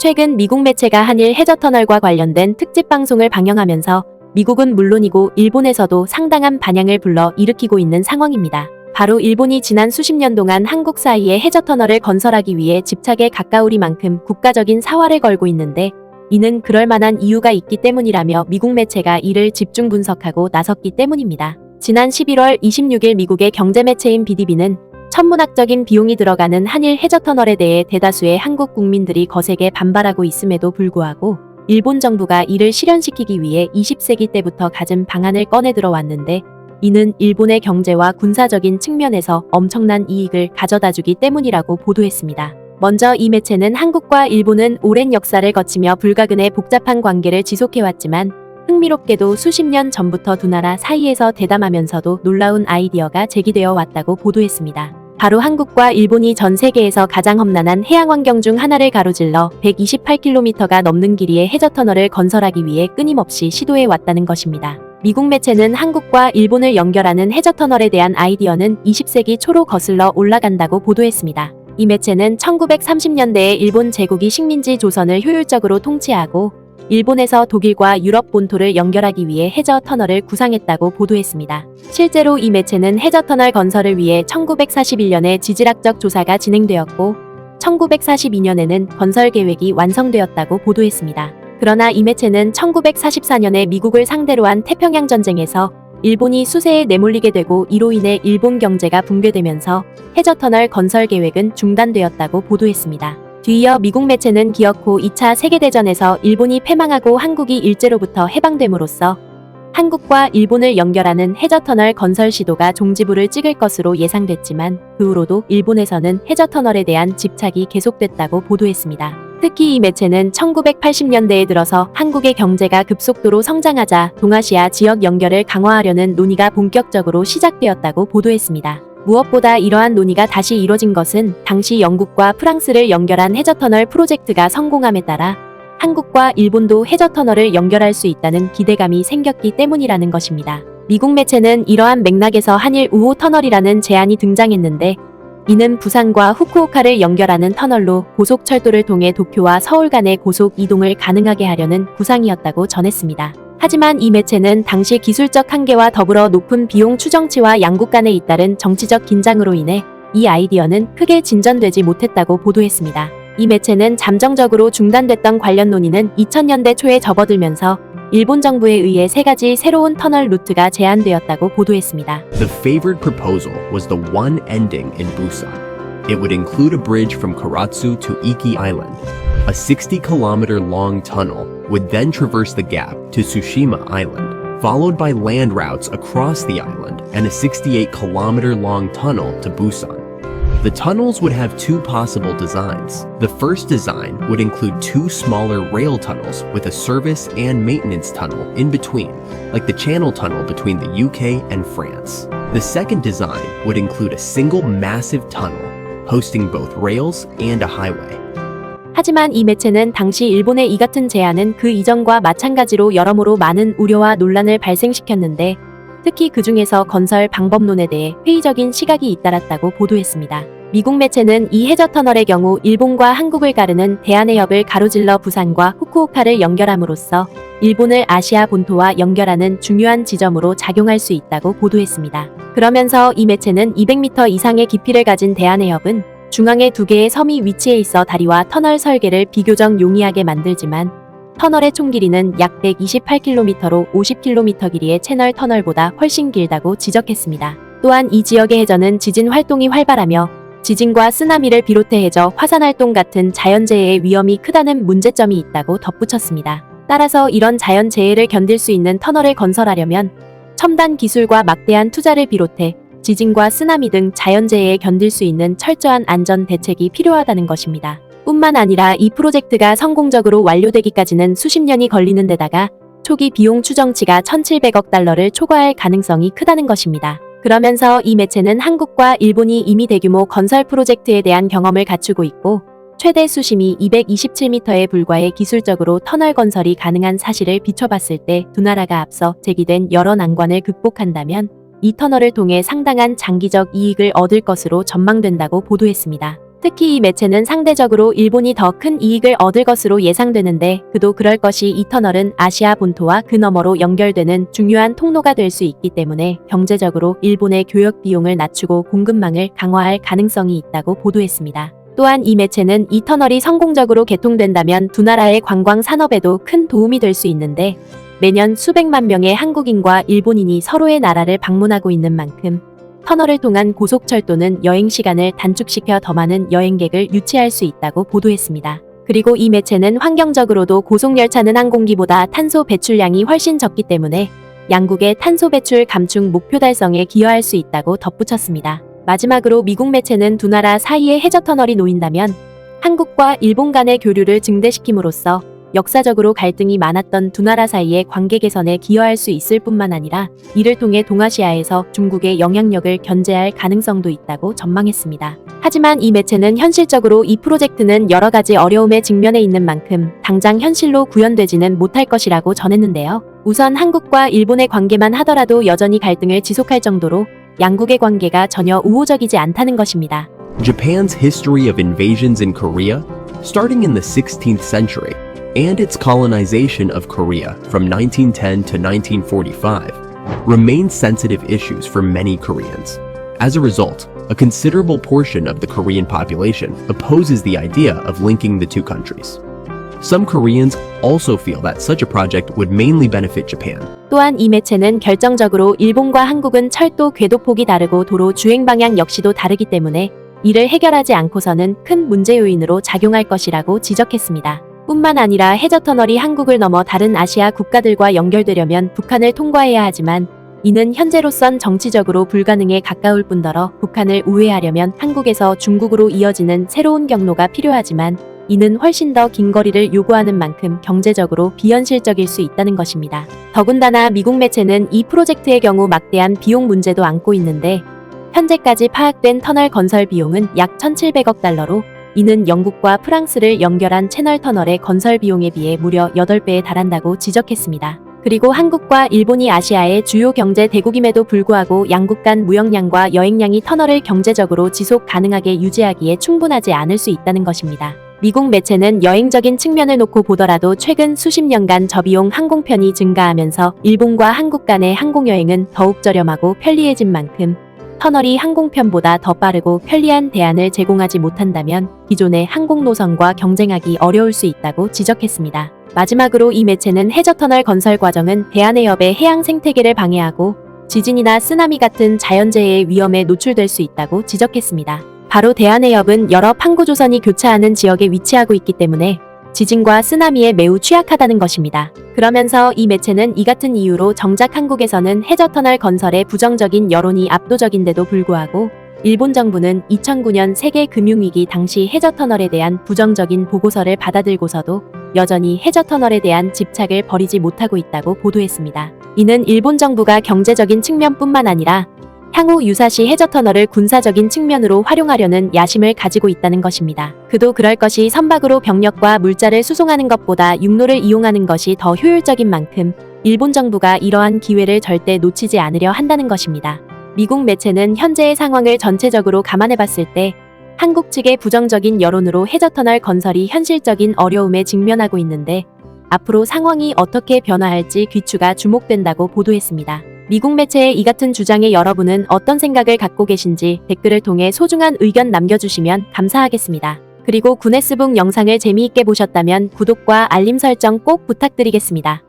최근 미국 매체가 한일 해저터널과 관련된 특집 방송을 방영하면서 미국은 물론이고 일본에서도 상당한 반향을 불러 일으키고 있는 상황입니다. 바로 일본이 지난 수십 년 동안 한국 사이에 해저터널을 건설하기 위해 집착에 가까우리만큼 국가적인 사활을 걸고 있는데 이는 그럴 만한 이유가 있기 때문이라며 미국 매체가 이를 집중 분석하고 나섰기 때문입니다. 지난 11월 26일 미국의 경제 매체인 BDB는 천문학적인 비용이 들어가는 한일 해저터널에 대해 대다수의 한국 국민들이 거세게 반발하고 있음에도 불구하고 일본 정부가 이를 실현시키기 위해 20세기 때부터 가진 방안을 꺼내 들어왔는데 이는 일본의 경제와 군사적인 측면에서 엄청난 이익을 가져다 주기 때문이라고 보도했습니다. 먼저 이 매체는 한국과 일본은 오랜 역사를 거치며 불가근의 복잡한 관계를 지속해왔지만 흥미롭게도 수십 년 전부터 두 나라 사이에서 대담하면서도 놀라운 아이디어가 제기되어 왔다고 보도했습니다. 바로 한국과 일본이 전 세계에서 가장 험난한 해양 환경 중 하나를 가로질러 128km가 넘는 길이의 해저 터널을 건설하기 위해 끊임없이 시도해 왔다는 것입니다. 미국 매체는 한국과 일본을 연결하는 해저 터널에 대한 아이디어는 20세기 초로 거슬러 올라간다고 보도했습니다. 이 매체는 1930년대에 일본 제국이 식민지 조선을 효율적으로 통치하고 일본에서 독일과 유럽 본토를 연결하기 위해 해저 터널을 구상했다고 보도했습니다. 실제로 이 매체는 해저 터널 건설을 위해 1941년에 지질학적 조사가 진행되었고 1942년에는 건설 계획이 완성되었다고 보도했습니다. 그러나 이 매체는 1944년에 미국을 상대로 한 태평양 전쟁에서 일본이 수세에 내몰리게 되고 이로 인해 일본 경제가 붕괴되면서 해저 터널 건설 계획은 중단되었다고 보도했습니다. 뒤이어 미국 매체는 기어코 2차 세계대전에서 일본이 패망하고 한국이 일제로부터 해방됨으로써 한국과 일본을 연결하는 해저터널 건설 시도가 종지부를 찍을 것으로 예상됐지만 그 후로도 일본에서는 해저터널에 대한 집착이 계속됐다고 보도했습니다. 특히 이 매체는 1980년대에 들어서 한국의 경제가 급속도로 성장하자 동아시아 지역 연결을 강화하려는 논의가 본격적으로 시작되었다고 보도했습니다. 무엇보다 이러한 논의가 다시 이뤄진 것은 당시 영국과 프랑스를 연결한 해저터널 프로젝트가 성공함에 따라 한국과 일본도 해저터널을 연결할 수 있다는 기대감이 생겼기 때문이라는 것입니다. 미국 매체는 이러한 맥락에서 한일 우호 터널이라는 제안이 등장했는데 이는 부산과 후쿠오카를 연결하는 터널로 고속철도를 통해 도쿄와 서울 간의 고속 이동을 가능하게 하려는 구상이었다고 전했습니다. 하지만 이 매체는 당시 기술적 한계와 더불어 높은 비용 추정치와 양국 간에 잇따른 정치적 긴장으로 인해 이 아이디어는 크게 진전되지 못했다고 보도했습니다. 이 매체는 잠정적으로 중단됐던 관련 논의는 2000년대 초에 접어들면서 일본 정부에 의해 세 가지 새로운 터널 루트가 제안되었다고 보도했습니다. The favored proposal was the one ending in Busan. It would include a bridge from Karatsu to Iki Island. A 60 kilometer long tunnel would then traverse the gap to Tsushima Island, followed by land routes across the island and a 68 kilometer long tunnel to Busan. The tunnels would have two possible designs. The first design would include two smaller rail tunnels with a service and maintenance tunnel in between, like the Channel Tunnel between the UK and France. The second design would include a single massive tunnel, hosting both rails and a highway. 하지만 이 매체는 당시 일본의 이 같은 제안은 그 이전과 마찬가지로 여러모로 많은 우려와 논란을 발생시켰는데 특히 그 중에서 건설 방법론에 대해 회의적인 시각이 잇따랐다고 보도했습니다. 미국 매체는 이 해저 터널의 경우 일본과 한국을 가르는 대한해협을 가로질러 부산과 후쿠오카를 연결함으로써 일본을 아시아 본토와 연결하는 중요한 지점으로 작용할 수 있다고 보도했습니다. 그러면서 이 매체는 200m 이상의 깊이를 가진 대한해협은 중앙에 두 개의 섬이 위치해 있어 다리와 터널 설계를 비교적 용이하게 만들지만 터널의 총 길이는 약 128km로 50km 길이의 채널 터널보다 훨씬 길다고 지적했습니다. 또한 이 지역의 해저는 지진 활동이 활발하며 지진과 쓰나미를 비롯해 해저 화산 활동 같은 자연재해의 위험이 크다는 문제점이 있다고 덧붙였습니다. 따라서 이런 자연재해를 견딜 수 있는 터널을 건설하려면 첨단 기술과 막대한 투자를 비롯해 지진과 쓰나미 등 자연재해에 견딜 수 있는 철저한 안전 대책이 필요하다는 것입니다. 뿐만 아니라 이 프로젝트가 성공적으로 완료되기까지는 수십 년이 걸리는 데다가 초기 비용 추정치가 1,700억 달러를 초과할 가능성이 크다는 것입니다. 그러면서 이 매체는 한국과 일본이 이미 대규모 건설 프로젝트에 대한 경험을 갖추고 있고 최대 수심이 227m에 불과해 기술적으로 터널 건설이 가능한 사실을 비춰봤을 때 두 나라가 앞서 제기된 여러 난관을 극복한다면 이 터널을 통해 상당한 장기적 이익을 얻을 것으로 전망된다고 보도했습니다. 특히 이 매체는 상대적으로 일본이 더 큰 이익을 얻을 것으로 예상되는데 그도 그럴 것이 이 터널은 아시아 본토와 그 너머로 연결되는 중요한 통로가 될 수 있기 때문에 경제적으로 일본의 교역 비용을 낮추고 공급망을 강화할 가능성이 있다고 보도했습니다. 또한 이 매체는 이 터널이 성공적으로 개통된다면 두 나라의 관광 산업에도 큰 도움이 될 수 있는데 매년 수백만 명의 한국인과 일본인이 서로의 나라를 방문하고 있는 만큼 터널을 통한 고속철도는 여행 시간을 단축시켜 더 많은 여행객을 유치할 수 있다고 보도했습니다. 그리고 이 매체는 환경적으로도 고속열차는 항공기보다 탄소 배출량이 훨씬 적기 때문에 양국의 탄소 배출 감축 목표 달성에 기여할 수 있다고 덧붙였습니다. 마지막으로 미국 매체는 두 나라 사이에 해저 터널이 놓인다면 한국과 일본 간의 교류를 증대시킴으로써 역사적으로 갈등이 많았던 두 나라 사이의 관계 개선에 기여할 수 있을 뿐만 아니라 이를 통해 동아시아에서 중국의 영향력을 견제할 가능성도 있다고 전망했습니다. 하지만 이 매체는 현실적으로 이 프로젝트는 여러 가지 어려움에 직면해 있는 만큼 당장 현실로 구현되지는 못할 것이라고 전했는데요. 우선 한국과 일본의 관계만 하더라도 여전히 갈등을 지속할 정도로 양국의 관계가 전혀 우호적이지 않다는 것입니다. Japan's history of invasions in Korea, starting in the 16th century, and its colonization of Korea from 1910 to 1945, remain sensitive issues for many Koreans. As a result, a considerable portion of the Korean population opposes the idea of linking the two countries. Some Koreans also feel that such a project would mainly benefit Japan. 또한 이 매체는 결정적으로 일본과 한국은 철도 궤도폭이 다르고 도로 주행 방향 역시도 다르기 때문에 이를 해결하지 않고서는 큰 문제 요인으로 작용할 것이라고 지적했습니다. 뿐만 아니라 해저 터널이 한국을 넘어 다른 아시아 국가들과 연결되려면 북한을 통과해야 하지만 이는 현재로선 정치적으로 불가능에 가까울 뿐더러 북한을 우회하려면 한국에서 중국으로 이어지는 새로운 경로가 필요하지만 이는 훨씬 더 긴 거리를 요구하는 만큼 경제적으로 비현실적일 수 있다는 것입니다. 더군다나 미국 매체는 이 프로젝트의 경우 막대한 비용 문제도 안고 있는데 현재까지 파악된 터널 건설 비용은 약 1,700억 달러로 이는 영국과 프랑스를 연결한 채널 터널의 건설 비용에 비해 무려 8배에 달한다고 지적했습니다. 그리고 한국과 일본이 아시아의 주요 경제 대국임에도 불구하고 양국 간 무역량과 여행량이 터널을 경제적으로 지속 가능하게 유지하기에 충분하지 않을 수 있다는 것입니다. 미국 매체는 여행적인 측면을 놓고 보더라도 최근 수십 년간 저비용 항공편이 증가하면서 일본과 한국 간의 항공여행은 더욱 저렴하고 편리해진 만큼 터널이 항공편보다 더 빠르고 편리한 대안을 제공하지 못한다면 기존의 항공 노선과 경쟁하기 어려울 수 있다고 지적했습니다. 마지막으로 이 매체는 해저터널 건설 과정은 대한해협의 해양 생태계를 방해하고 지진이나 쓰나미 같은 자연재해의 위험에 노출될 수 있다고 지적했습니다. 바로 대한해협은 여러 판구조선이 교차하는 지역에 위치하고 있기 때문에 지진과 쓰나미에 매우 취약하다는 것입니다. 그러면서 이 매체는 이 같은 이유로 정작 한국에서는 해저터널 건설에 부정적인 여론이 압도적인데도 불구하고 일본 정부는 2009년 세계 금융위기 당시 해저터널에 대한 부정적인 보고서를 받아들고서도 여전히 해저터널에 대한 집착을 버리지 못하고 있다고 보도했습니다. 이는 일본 정부가 경제적인 측면뿐만 아니라 향후 유사시 해저터널을 군사적인 측면으로 활용하려는 야심을 가지고 있다는 것입니다. 그도 그럴 것이 선박으로 병력과 물자를 수송하는 것보다 육로를 이용하는 것이 더 효율적인 만큼 일본 정부가 이러한 기회를 절대 놓치지 않으려 한다는 것입니다. 미국 매체는 현재의 상황을 전체적으로 감안해 봤을 때 한국 측의 부정적인 여론으로 해저터널 건설이 현실적인 어려움에 직면하고 있는데 앞으로 상황이 어떻게 변화할지 귀추가 주목된다고 보도했습니다. 미국 매체의 이 같은 주장에 여러분은 어떤 생각을 갖고 계신지 댓글을 통해 소중한 의견 남겨주시면 감사하겠습니다. 그리고 구네스북 영상을 재미있게 보셨다면 구독과 알림 설정 꼭 부탁드리겠습니다.